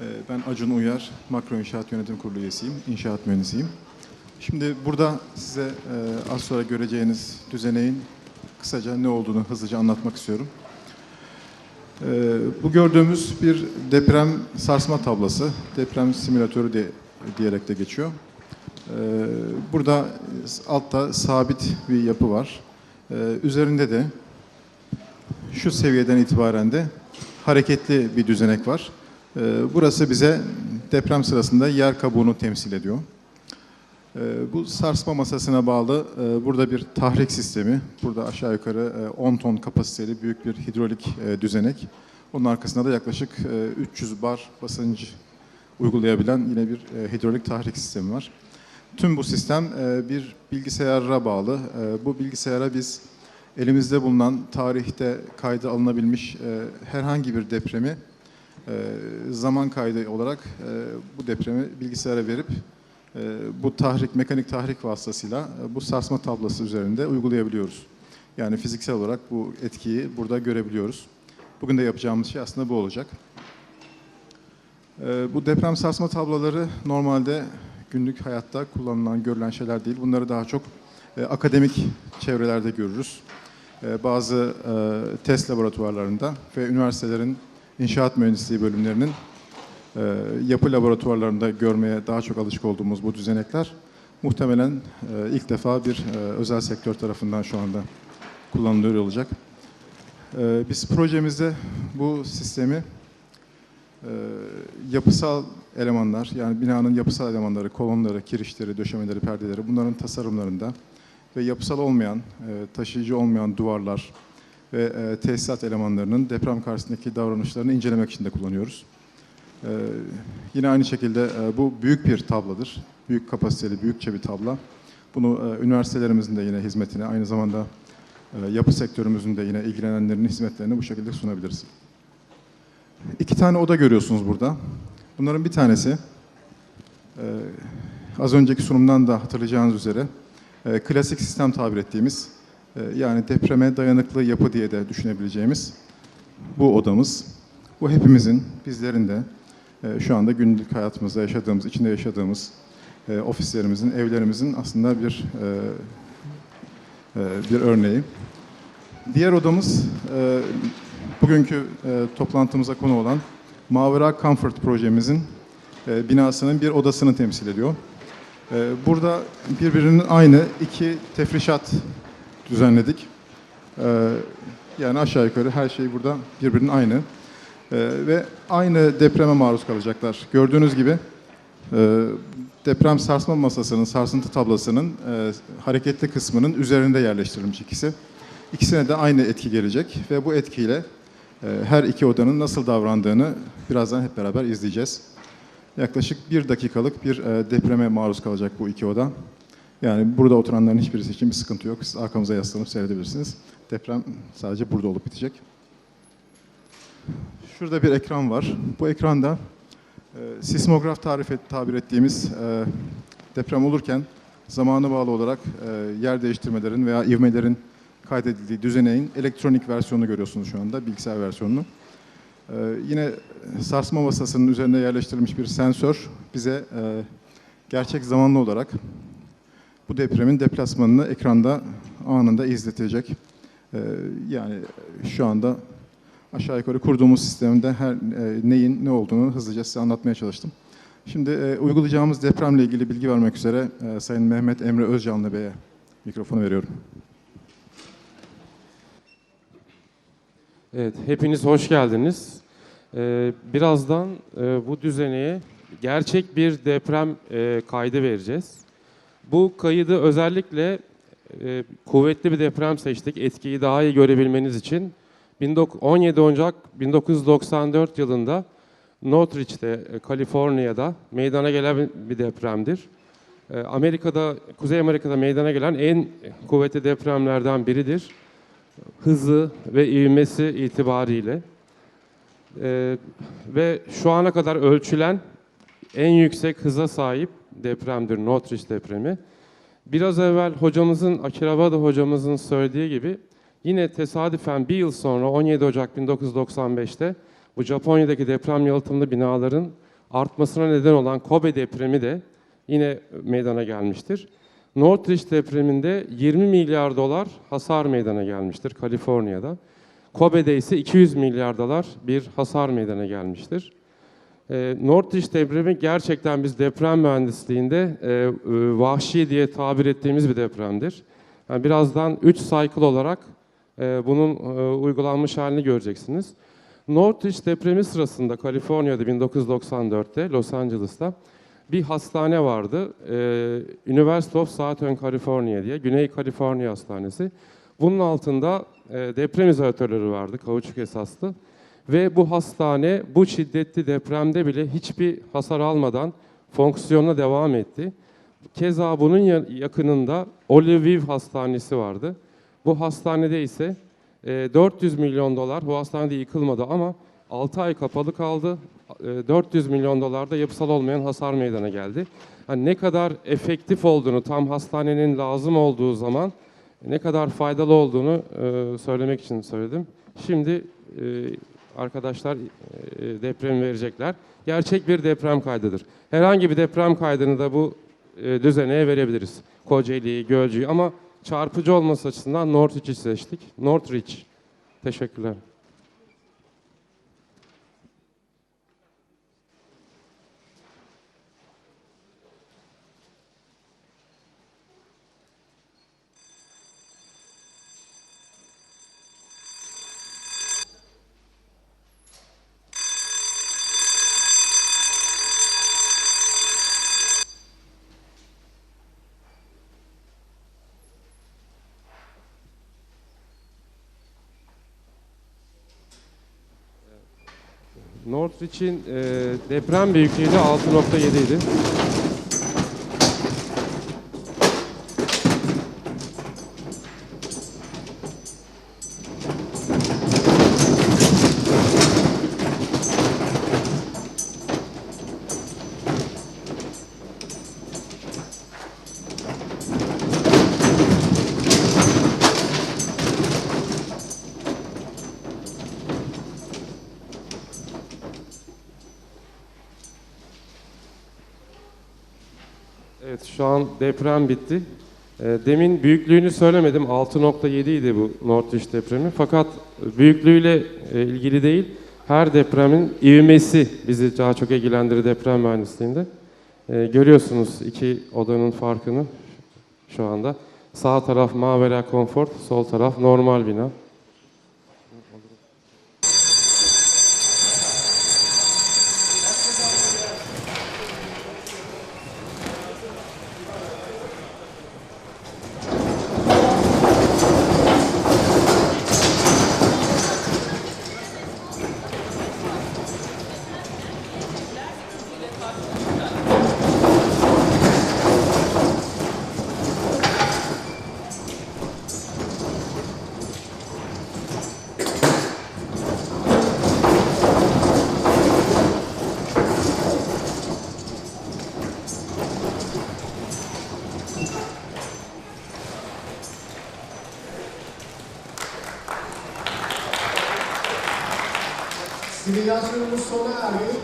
Ee, Ben Acun Uyar, Makro İnşaat Yönetim Kurulu üyesiyim, inşaat mühendisiyim. Şimdi burada size e, az sonra göreceğiniz düzeneğin kısaca ne olduğunu hızlıca anlatmak istiyorum. Ee, Bu gördüğümüz bir deprem sarsma tablası, deprem simülatörü de, diyerek de geçiyor. Ee, Burada altta sabit bir yapı var. Üzerinde de şu seviyeden itibaren de hareketli bir düzenek var. Ee, Burası bize deprem sırasında yer kabuğunu temsil ediyor. Ee, Bu sarsma masasına bağlı e, burada bir tahrik sistemi, burada aşağı yukarı e, 10 ton kapasiteli büyük bir hidrolik e, düzenek. Onun arkasında da yaklaşık e, 300 bar basınç uygulayabilen yine bir e, hidrolik tahrik sistemi var. Tüm bu sistem e, bir bilgisayara bağlı. E, Bu bilgisayara biz elimizde bulunan tarihte kaydı alınabilmiş e, herhangi bir depremi e, zaman kaydı olarak e, bu depremi bilgisayara verip e, bu tahrik, mekanik tahrik vasıtasıyla e, bu sarsma tablosu üzerinde uygulayabiliyoruz. Yani fiziksel olarak bu etkiyi burada görebiliyoruz. Bugün de yapacağımız şey aslında bu olacak. Bu deprem sarsma tabloları normalde günlük hayatta kullanılan, görülen şeyler değil. Bunları daha çok akademik çevrelerde görürüz. Bazı test laboratuvarlarında ve üniversitelerin inşaat mühendisliği bölümlerinin e, yapı laboratuvarlarında görmeye daha çok alışık olduğumuz bu düzenekler muhtemelen e, ilk defa bir e, özel sektör tarafından şu anda kullanılıyor olacak. E, Biz projemizde bu sistemi e, yapısal elemanlar yani binanın yapısal elemanları, kolonları, kirişleri, döşemeleri, perdeleri bunların tasarımlarında ve yapısal olmayan, e, taşıyıcı olmayan duvarlar ve e, tesisat elemanlarının deprem karşısındaki davranışlarını incelemek için de kullanıyoruz. E, Yine aynı şekilde e, bu büyük bir tablodur. Büyük kapasiteli, büyükçe bir tabla. Bunu e, üniversitelerimizin de yine hizmetine, aynı zamanda e, yapı sektörümüzün de yine ilgilenenlerin hizmetlerini bu şekilde sunabiliriz. İki tane oda görüyorsunuz burada. Bunların bir tanesi e, az önceki sunumdan da hatırlayacağınız üzere e, klasik sistem tabir ettiğimiz yani depreme dayanıklı yapı diye de düşünebileceğimiz bu odamız. Bu hepimizin, bizlerin de e, şu anda günlük hayatımızda yaşadığımız, içinde yaşadığımız e, ofislerimizin, evlerimizin aslında bir e, bir örneği. Diğer odamız bugünkü toplantımıza konu olan Mavera Comfort projemizin binasının bir odasını temsil ediyor. Burada birbirinin aynı iki tefrişat düzenledik. E, yani aşağı yukarı her şey burada birbirinin aynı. E, ve aynı depreme maruz kalacaklar. Gördüğünüz gibi e, deprem sarsma masasının, sarsıntı tablasının e, hareketli kısmının üzerinde yerleştirilmiş ikisi. İkisine de aynı etki gelecek ve bu etkiyle e, her iki odanın nasıl davrandığını birazdan hep beraber izleyeceğiz. Yaklaşık bir dakikalık bir depreme maruz kalacak bu iki oda. Yani burada oturanların hiçbirisi için bir sıkıntı yok. Siz arkamıza yaslanıp seyredebilirsiniz. Deprem sadece burada olup bitecek. Şurada bir ekran var. Bu ekranda e, sismograf tarif et, tabir ettiğimiz e, deprem olurken zamanı bağlı olarak e, yer değiştirmelerin veya ivmelerin kaydedildiği düzeneğin elektronik versiyonunu görüyorsunuz şu anda, bilgisayar versiyonunu. E, yine sarsma masasının üzerine yerleştirilmiş bir sensör bize e, gerçek zamanlı olarak bu depremin deplasmanını ekranda anında izletecek. E, yani şu anda aşağı yukarı kurduğumuz sistemde her e, neyin ne olduğunu hızlıca size anlatmaya çalıştım. Şimdi e, uygulayacağımız depremle ilgili bilgi vermek üzere e, Sayın Mehmet Emre Özcanlı Bey'e mikrofonu veriyorum. Evet, hepiniz hoş geldiniz. Ee, birazdan e, bu düzeneye gerçek bir deprem e, kaydı vereceğiz. Bu kaydı özellikle e, kuvvetli bir deprem seçtik, etkiyi daha iyi görebilmeniz için. 19 17 Ocak 1994 yılında Northridge'de, e, Kaliforniya'da meydana gelen bir depremdir. E, Amerika'da, Kuzey Amerika'da meydana gelen en kuvvetli depremlerden biridir hızı ve ivmesi itibariyle Ee, ve şu ana kadar ölçülen en yüksek hıza sahip depremdir Northridge depremi. Biraz evvel hocamızın, Akiravada hocamızın söylediği gibi yine tesadüfen bir yıl sonra 17 Ocak 1995'te bu Japonya'daki deprem yalıtımlı binaların artmasına neden olan Kobe depremi de yine meydana gelmiştir. Northridge depreminde 20 milyar dolar hasar meydana gelmiştir Kaliforniya'da. Kobe'de ise 200 milyar dolar bir hasar meydana gelmiştir. E, Northridge depremi gerçekten biz deprem mühendisliğinde e, e, vahşi diye tabir ettiğimiz bir depremdir. Yani birazdan 3 cycle olarak e, bunun e, uygulanmış halini göreceksiniz. Northridge depremi sırasında Kaliforniya'da 1994'te Los Angeles'ta bir hastane vardı. E, University of Southern California diye, Güney Kaliforniya Hastanesi. Bunun altında e, deprem izolatörleri vardı, kauçuk esaslı. Ve bu hastane bu şiddetli depremde bile hiçbir hasar almadan fonksiyonuna devam etti. Keza bunun ya- yakınında Olive Hastanesi vardı. Bu hastanede ise e, 400 milyon dolar, bu hastanede yıkılmadı ama 6 ay kapalı kaldı. E, 400 milyon dolarda yapısal olmayan hasar meydana geldi. Yani ne kadar efektif olduğunu, tam hastanenin lazım olduğu zaman ne kadar faydalı olduğunu e, söylemek için söyledim. Şimdi e, arkadaşlar e, deprem verecekler. Gerçek bir deprem kaydıdır. Herhangi bir deprem kaydını da bu e, düzeneye verebiliriz. Kocaeli'yi, Gölcük'ü ama çarpıcı olması açısından Northridge'i seçtik. Northridge. Teşekkürler. Northridge'in e, deprem büyüklüğü de 6.7 idi. Evet şu an deprem bitti. E, demin büyüklüğünü söylemedim. 6.7 idi bu Northridge depremi. Fakat büyüklüğüyle e, ilgili değil. Her depremin ivmesi bizi daha çok ilgilendirir deprem mühendisliğinde. E, görüyorsunuz iki odanın farkını şu anda. Sağ taraf Mavera Comfort, sol taraf normal bina.